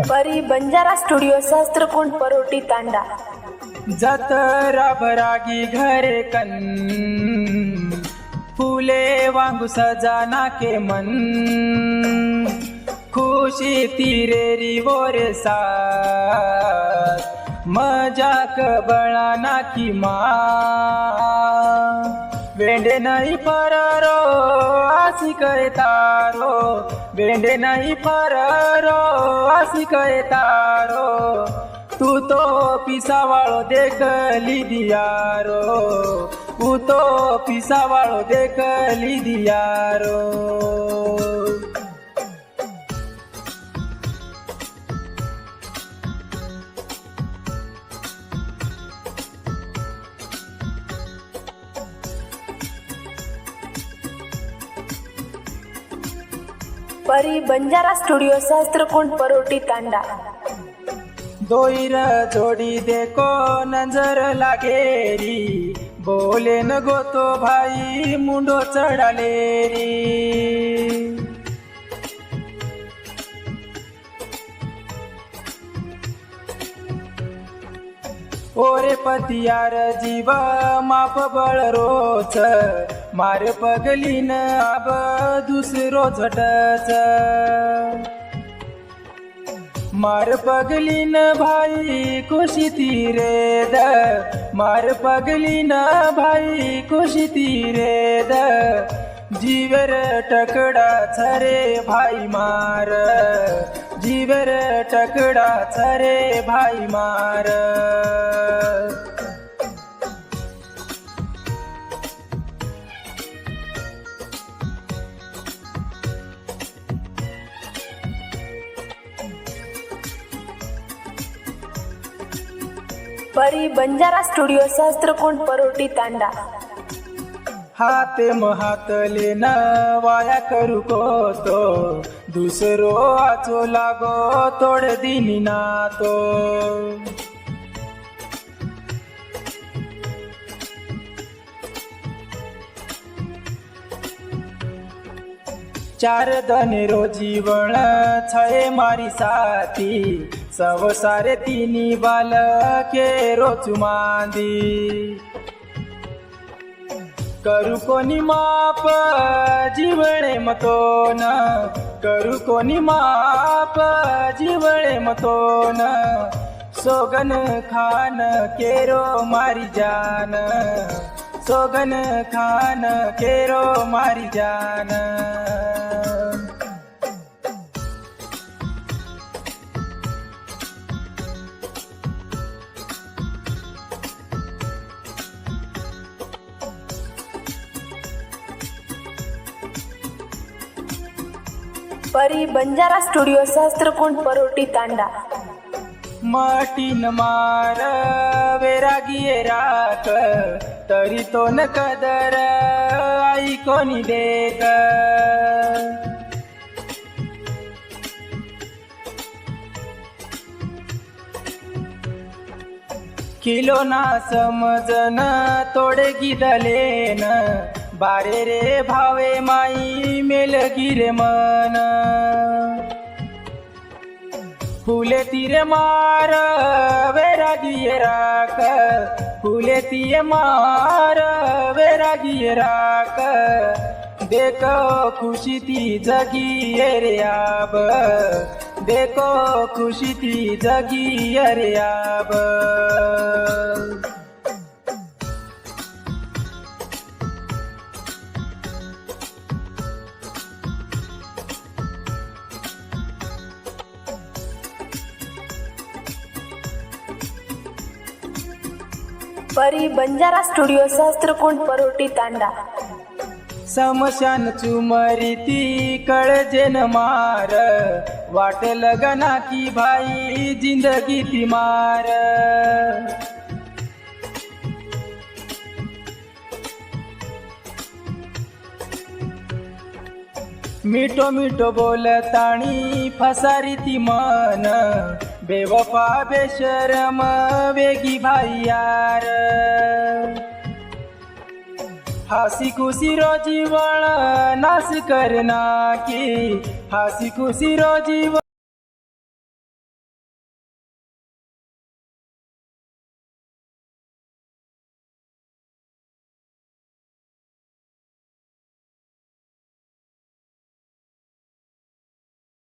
परी बंजारा स्टुडिओ सहस्त्रकुंड परोटी तांडा. जतरा भरागी घरे कन. फुले वांगू सजाना के मन. खुशी तिरेरी वोरे साथ. मजाक बळाना की मा. वेंडे नाही फरारो आसी कळे तारो. वेंडे नाही फरारो आसी कळे तारो तू तो पिसावाळो देखली दियारो तू तो पिसावाळो देखली परी बंजारा स्टुडिओ सहस्त्रकुंड परोटी तांडा. दोईर जोडी देखो नजर लागेरी. बोले न गोतो भाई मुंडो चढाले री ओरे पतियार जीव माप बळ रोच. मार पगलीन आब दुसरो झटच. मार पगलीन भाई खुशी तीरे द मार पगलीन भाई खुशी तीरे द जीवर टकडा छरे भाई मार. जीवर टकडा छरे भाई मार. परी बंजारा स्टुडिओ सहस्त्रकोण परोटी तांडा. हाते महातले न वाया करू तो दुसरो आचो लागो तोड दिनी नातो. चार दने रोजी वळ छे मारी साथी. सवसारे तिनी बाल के रोचू मांदी. करू कोणी माप जीवळे मतोन. करू कोणी माप जीवळे मतोन. सोगन खान केरो मारी जान. सोगन खान केरो मारी जान. परी बंजारा स्टुडिओ सहस्त्रकुंड परोटी तांडा. मटीन मार वेरागी राख तरी तो न कदर आई कोणी देत किलो ना समजन तोडे गिदलेन बारे रे भावे माई मेल गिरे मन. फुले तिरे मार वेरागिये राख. फुले तिये मार वेरागिये राख. देखो खुशी ती जगी रे आब देखो खुशी ती जगी रे आब परी बंजारा स्टुडिओ सहस्त्रकुंड परोटी तांडा. समशान चुमरी ती कळजेन मार. वाट लगना की भाई जिंदगी ती मार. मिठो मिठो बोलताणी फसारी ती मन. बेवफा बेशरम वेगी भाई यार. हासी खुशी रोजी वळ नास करना की. हासी खुशी रोजी